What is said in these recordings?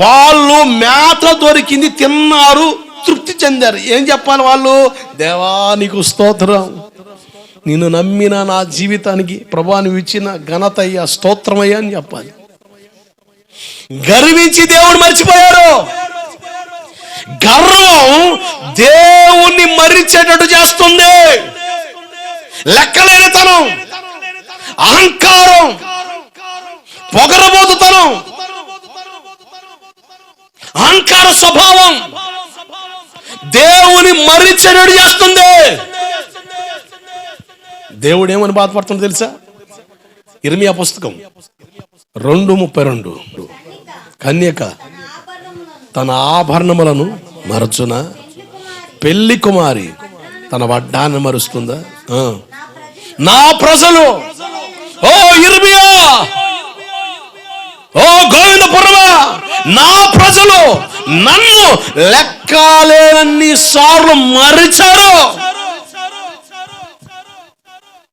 వాళ్ళు మేత దొరికింది తిన్నారు తృప్తి చెందారు. ఏం చెప్పాలి వాళ్ళు? దేవా నీకు స్తోత్రం. నిన్ను నమ్మిన నా జీవితానికి ప్రభా నువ్వు ఇచ్చిన ఘనతయ్య స్తోత్రమయ్యా అని చెప్పాలి. గర్వించి దేవుడు మర్చిపోయారు. గర్వం దేవుణ్ణి మరిచేటట్టు చేస్తుంది. లెక్కలేనితనం అహంకారం పొగరబోతుతనం అహంకార స్వభావం. దేవుని మరిచెడు చేస్తుంది. దేవుడు ఏమని బాధపడుతుందో తెలుసా? ఇర్మియా పుస్తకం రెండు ముప్పై రెండు. కన్యక తన ఆభరణములను మరచున? పెళ్ళి కుమారి తన వడ్డాన్ని మరుస్తుందా? ఆ. నా ప్రజలు. ఓ ఇర్మియా! ఓ గోవిందపురమా నా ప్రజలు నన్ను లెక్కలేనన్ని సార్లు మరిచారు.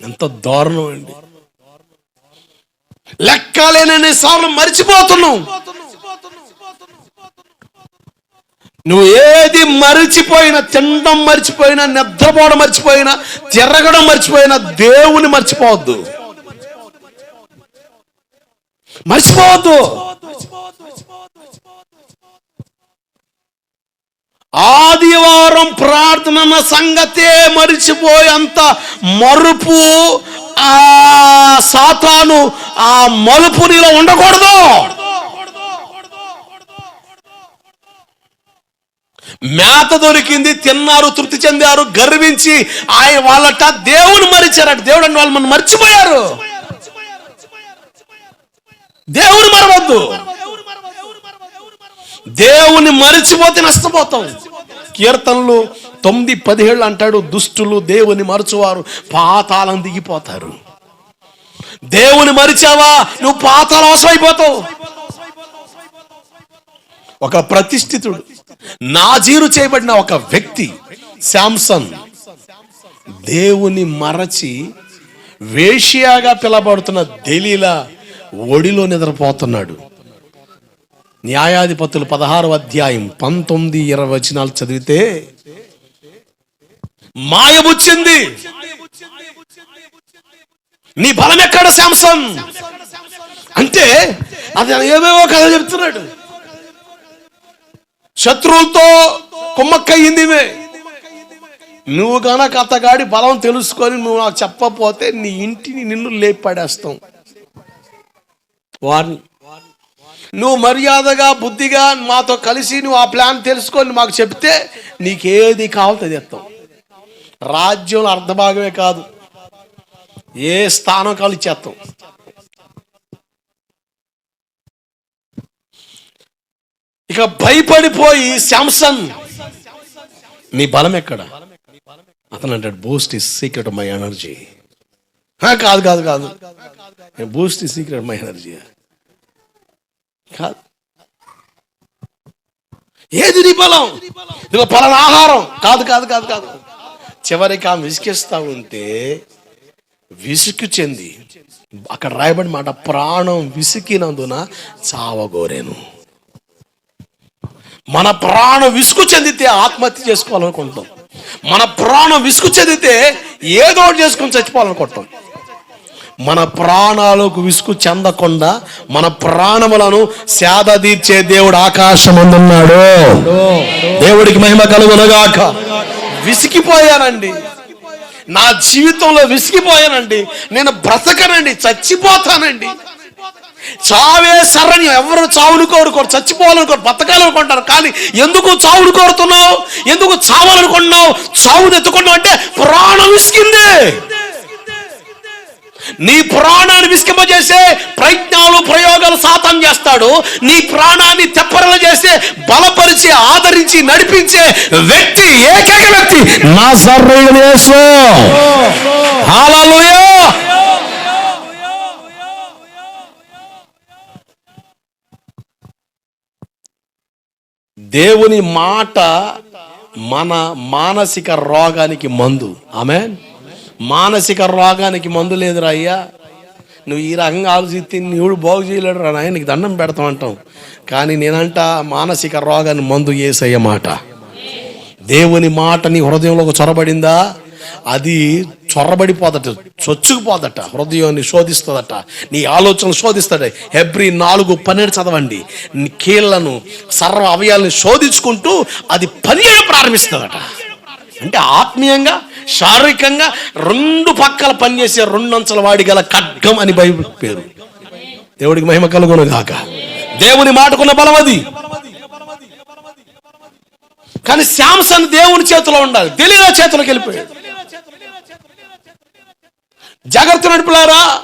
ఎంత దారుణం అండి లెక్కలేనన్ని సార్లు మరిచిపోతున్నావు నువ్వు ఏది మరిచిపోయినా తినడం మర్చిపోయినా నిద్రపోవడం మర్చిపోయినా తిరగడం మర్చిపోయినా దేవుని మర్చిపోవద్దు. మర్చిపోవద్దు. ఆదివారం ప్రార్థన అన్న సంగతే మరిచిపోయేంత మరుపు ఆ సాతాను ఆ మలుపు నీలో ఉండకూడదు. మేత దొరికింది తిన్నారు తృప్తి చెందారు గర్వించి ఆయన వాళ్ళట దేవుని మరిచారట. దేవుడు అంటే వాళ్ళు మనం మర్చిపోయారు. దేవుని మరవద్దు. దేవుని మరిచిపోతే నష్టపోతాం కీర్తనలు తొమ్మిది పదిహేళ్ళు అంటాడు దుష్టులు దేవుని మరచువారు పాతాళం దిగిపోతారు. దేవుని మరిచావా? నువ్వు పాతాళ అవసరమైపోతావు. ఒక ప్రతిష్ఠితుడు నాజీరు చేయబడిన ఒక వ్యక్తి శాంసన్ దేవుని మరచి వేషియాగా పిలబడుతున్న దెలీలా ఒడిలో నిద్రపోతున్నాడు. న్యాయాధిపతులు పదహారు అధ్యాయం పంతొమ్మిది ఇరవై వచనాలు చదివితే మాయబుచ్చింది. నీ బలం ఎక్కడ శాంసన్? అంటే అది ఏమేమో కథ చెప్తున్నాడు. శత్రువులతో కుమ్మక్కయ్యింది నువ్వు గనక అతగాడి బలం తెలుసుకొని నువ్వు నాకు చెప్పపోతే నీ ఇంటిని నిన్ను లేపడేస్తాం. వారిని నువ్వు మర్యాదగా బుద్ధిగా మాతో కలిసి నువ్వు ఆ ప్లాన్ తెలుసుకొని మాకు చెప్తే నీకేది కావాలో తెస్తాం రాజ్యంలో అర్ధభాగమే కాదు. ఏ స్థానం కావాలి ఇచ్చేస్తాం. ఇక భయపడిపోయి శాంసన్ నీ బలం ఎక్కడ? అతను అంటాడు Boost is secret my energy కాదు కాదు కాదు. Boost secret my energy. కాదు. ఏది నీ బలం? ఇదిగో పలానా ఆహారం. కాదు కాదు కాదు కాదు. చివరికి ఆమె విసికిస్తా ఉంటే విసుగు చెంది అక్కడ రాయబడి మాట ప్రాణం విసికినందున చావగోరేను. మన ప్రాణం విసుగు చెందితే ఆత్మహత్య చేసుకోవాలనుకుంటాం. మన ప్రాణం విసుగు చెందితే ఏదో ఒకటి చేసుకొని చచ్చిపోవాలనుకుంటాం. మన ప్రాణాలకు విసుగు చెందకుండా మన ప్రాణములను సేద తీర్చే దేవుడు ఆకాశమందున్నాడు. దేవుడికి మహిమ కలుగునగాక. విసిగిపోయానండి. నా జీవితంలో విసిగిపోయానండి. నేను బ్రతకనండి చచ్చిపోతానండి. చావే సరని ఎవరు చావును కోరుకోరు చచ్చిపోవాలనుకోరు బతకాలనుకుంటారు. కానీ ఎందుకు చావును కోరుతున్నావు? ఎందుకు చావాలనుకుంటున్నావు? చావును ఎత్తుకున్నావు అంటే ప్రాణం విసిగింది. నీ ప్రాణాన్ని విస్కింపజేసే ప్రయత్నాలు ప్రయోగాలు సాతం చేస్తాడు. నీ ప్రాణాన్ని తెప్పరలు చేసే బలపరిచి ఆదరించి నడిపించే వ్యక్తి ఏకైక వ్యక్తి నా సర్వేసు దేవుని మాట మన మానసిక రోగానికి మందు. ఆమె మానసిక రోగానికి మందు లేదురా అయ్యా. నువ్వు ఈ రకంగా ఆలోచిస్తే నీవుడు బాగు చేయలేడు రా నాయన నీకు దండం పెడతాం అంటాం. కానీ నేనంట మానసిక రోగాన్ని మందు ఏసయ్య మాట దేవుని మాట నీ హృదయంలోకి చొరబడిందా? అది చొరబడిపోదట చొచ్చుకుపోదట హృదయాన్ని శోధిస్తుందట నీ ఆలోచనలు శోధిస్తాడ ఎబ్రి నాలుగు పన్నెండు చదవండి. కీళ్ళను సర్వ అవయాలను శోధించుకుంటూ అది పనిచేయడం ప్రారంభిస్తుందట. అంటే ఆత్మీయంగా శారీరకంగా రెండు పక్కల పనిచేసే రెండంచల వాడి గల ఖడ్గం అని బైబిల్ పేరు. దేవుడికి మహిమ కలుగును గాక. దేవుని మాటకున్న బలం అది. కానీ శాంసన్ దేవుని చేతిలో ఉండాలి. తెలియదా చేతిలోకి వెళ్ళిపోయాడు. జాగ్రత్త నడుపులారా?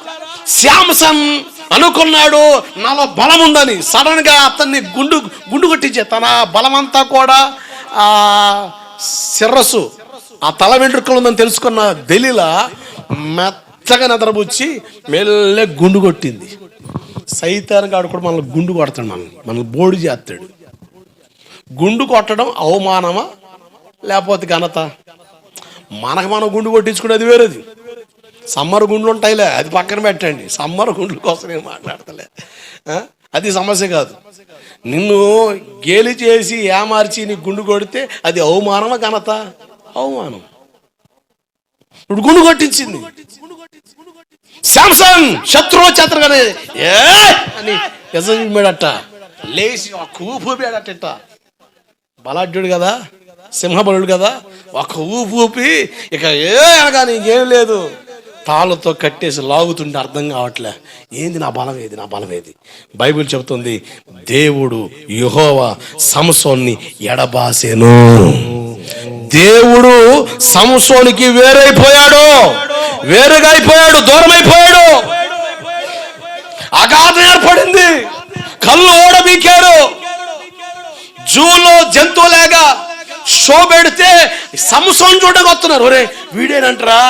శాంసన్ అనుకున్నాడు నాలో బలం ఉందని. సడన్గా అతన్ని గుండు గుండు కొట్టించే తన బలమంతా కూడా ఆ శిరస్సు ఆ తల వెంట్రుకలు ఉందని తెలుసుకున్న దెలిల మెత్తగా నిద్రపుచ్చి మెల్లె గుండు కొట్టింది. సైతానికి ఆడు కూడా మనల్ని గుండు కొడతాడు మనల్ని. మనల్ని బోడి చేస్తాడు. గుండు కొట్టడం అవమానమా? లేకపోతే ఘనత? మనకు మనం గుండు కొట్టించుకునేది వేరేది. సమ్మర్ గుండ్లు ఉంటాయిలే అది పక్కన పెట్టండి. సమ్మర్ గుండ్ల కోసం నేను మాట్లాడతలే. అది సమస్య కాదు. నిన్ను గేలి చేసి ఏమార్చి నీ గుండు కొడితే అది అవమానమా ఘనత? అవమానం. ఇప్పుడు గుండు కొట్టించింది. శాంసంగ్ శత్రువు చేతగానే ఏ? అని ఎజమేడట లేచి ఒక ఊపు ఊపాడట బలాఢ్యుడు కదా సింహబలుడు కదా ఒక ఊపు ఊపి ఇక ఏ అనగా నీకేం లేదు. తాళ్ళతో కట్టేసి లాగుతుంటే అర్థం కావట్లే. ఏంది నా బలం ఏది నా బలం ఏది? బైబిల్ చెబుతుంది దేవుడు యుహోవ సంసోన్ని ఎడబాసేను. దేవుడు సంసోనికి వేరైపోయాడు. వేరుగా అయిపోయాడు దూరమైపోయాడు. అయిపోయాడు అగాధం ఏర్పడింది. కళ్ళు ఓడబీకారు జూలో జంతువులాగా షో పెడితే సంసోన్ చూడడానికి వస్తున్నారు. ఒరే వీడేనంటారా?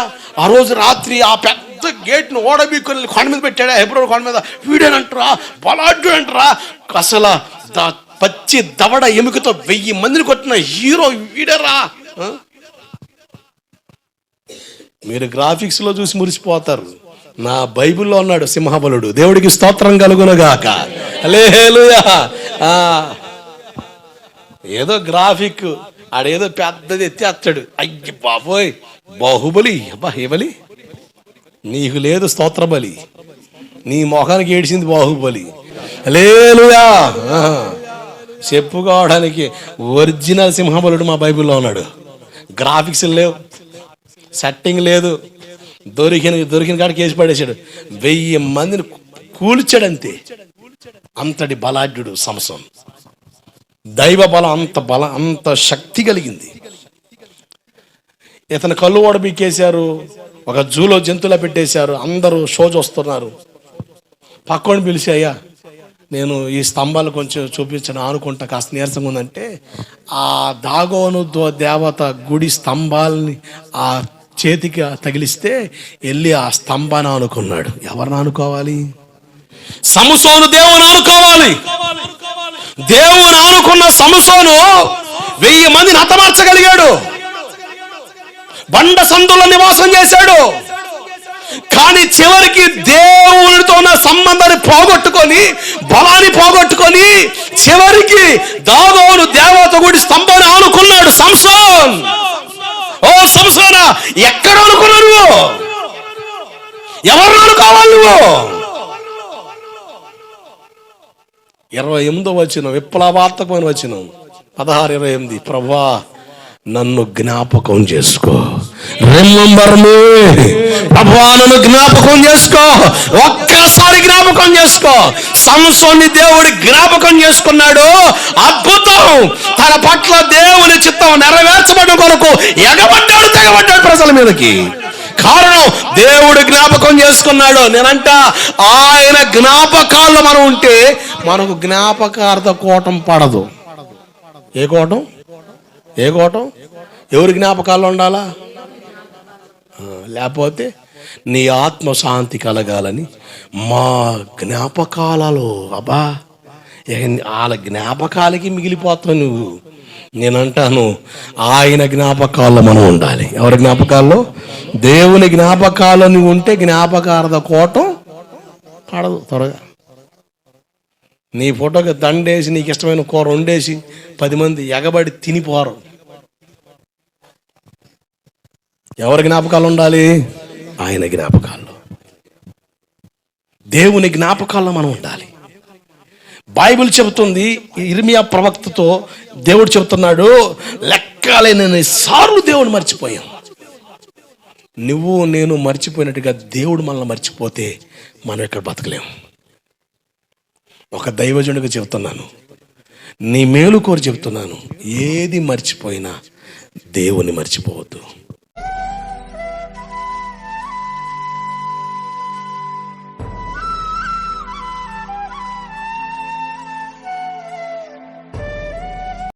ఆ రోజు రాత్రి ఆ పెద్ద గేట్ను ఓడబీకొని కొండ మీద పెట్టాడు. ఎప్పుడో కొండ మీద. వీడేనంటారా? బలాడ్డు అంటారా? అసలు పచ్చి దవడ ఎముకతో వెయ్యి మందిని కొట్టిన హీరో వీడరా? మీరు గ్రాఫిక్స్లో చూసి మురిసిపోతారు. నా బైబిల్లో ఉన్నాడు సింహబలుడు. దేవుడికి స్తోత్రం కలుగునగాక. ఆ. ఏదో గ్రాఫిక్ ఆడేదో పెద్దది ఎత్తేస్తాడు. అయ్య బాబోయ్. బాహుబలి అబ్బా ఏ బలి? నీకు లేదు స్తోత్ర బలి నీ మొఖానికి ఏడిచింది బాహుబలి. లేలుయా చెప్పుకోవడానికి ఒరిజినల్ సింహబలుడు మా బైబిల్లో ఉన్నాడు. గ్రాఫిక్స్ లేవు. సెట్టింగ్ లేదు. దొరికిన దొరికిన కాడికి వేసి పడేశాడు. వెయ్యి మందిని కూల్చాడు అంతే అంతటి బలాఢ్యుడు సంసం దైవ బలం అంత బలం అంత శక్తి కలిగింది. ఇతను కళ్ళు ఓడబీకేశారు ఒక జూలో జంతువులా పెట్టేశారు. అందరూ షో చూస్తున్నారు. పక్కోని పిలిచి అయ్యా నేను ఈ స్తంభాలు కొంచెం చూపించను ఆనుకుంటా కాస్త నీరసంగా ఉందంటే ఆ దాగోను దో- దేవత గుడి స్తంభాలని ఆ చేతికి తగిలిస్తే వెళ్ళి ఆ స్తంభాన్ని ఆనుకున్నాడు. ఎవరిని ఆనుకోవాలి? సమసోను దేవుని ఆనుకోవాలి. దేవుని ఆనుకున్న సమసోను వెయ్యి మందిని హతమార్చగలిగాడు. బండ సందుల నివాసం చేశాడు. కానీ చివరికి దేవునితో ఉన్న సంబంధాన్ని పోగొట్టుకొని బలాన్ని పోగొట్టుకొని చివరికి దాగోను దేవత గుడి స్తంభాన్ని ఆనుకున్నాడు సంసోన్ ఓ సంసోనా ఎక్కడ అనుకున్నావు నువ్వు? ఎవరు అనుకోవాలి నువ్వు? ఇరవై ఎనిమిదో వచ్చిన విప్లవాత్మకమైన వచ్చిన పదహారు ఇరవై ఎనిమిది ప్రభా నన్ను జ్ఞాపకం చేసుకో. రిమంబర్ మీ జ్ఞాపకం చేసుకో. ఒక్కసారి జ్ఞాపకం చేసుకో. సంసోని దేవుడి జ్ఞాపకం చేసుకున్నాడు. అద్భుతం. తన పట్ల దేవుని చిత్తం నెరవేర్చబడిన కొరకు ఎగబడ్డాడు తెగబడ్డాడు ప్రజల మీదకి. కారణం దేవుడు జ్ఞాపకం చేసుకున్నాడు. నేనంట ఆయన జ్ఞాపకాల్లో మనం ఉంటే మనకు జ్ఞాపకార్థ కోటం పడదు. ఏ కోటం? ఏ కోటం? ఎవరి జ్ఞాపకాల్లో ఉండాలా? లేకపోతే నీ ఆత్మశాంతి కలగాలని మా జ్ఞాపకాలలో అబ్బా వాళ్ళ జ్ఞాపకాలకి మిగిలిపోతావు నువ్వు. నేనంటాను ఆయన జ్ఞాపకాల్లో మనం ఉండాలి. ఎవరి జ్ఞాపకాల్లో? దేవుని జ్ఞాపకాల్లో నువ్వు ఉంటే జ్ఞాపకార్థ కోటం పడదు త్వరగా. నీ ఫోటోకి దండేసి నీకు ఇష్టమైన కూర వండేసి పది మంది ఎగబడి తినిపోరు ఎవరి జ్ఞాపకాలు ఉండాలి? ఆయన జ్ఞాపకాల్లో. దేవుని జ్ఞాపకాల్లో మనం ఉండాలి. బైబిల్ చెబుతుంది ఇర్మియా ప్రవక్తతో దేవుడు చెబుతున్నాడు లెక్కలేని సార్లు దేవుడు మర్చిపోయాం. నువ్వు నేను మర్చిపోయినట్టుగా దేవుడు మనల్ని మర్చిపోతే మనం ఇక్కడ బతకలేము ఒక దైవజనుడిగా చెబుతున్నాను నీ మేలు కోరి చెబుతున్నాను ఏది మర్చిపోయినా దేవుని మర్చిపోవద్దు.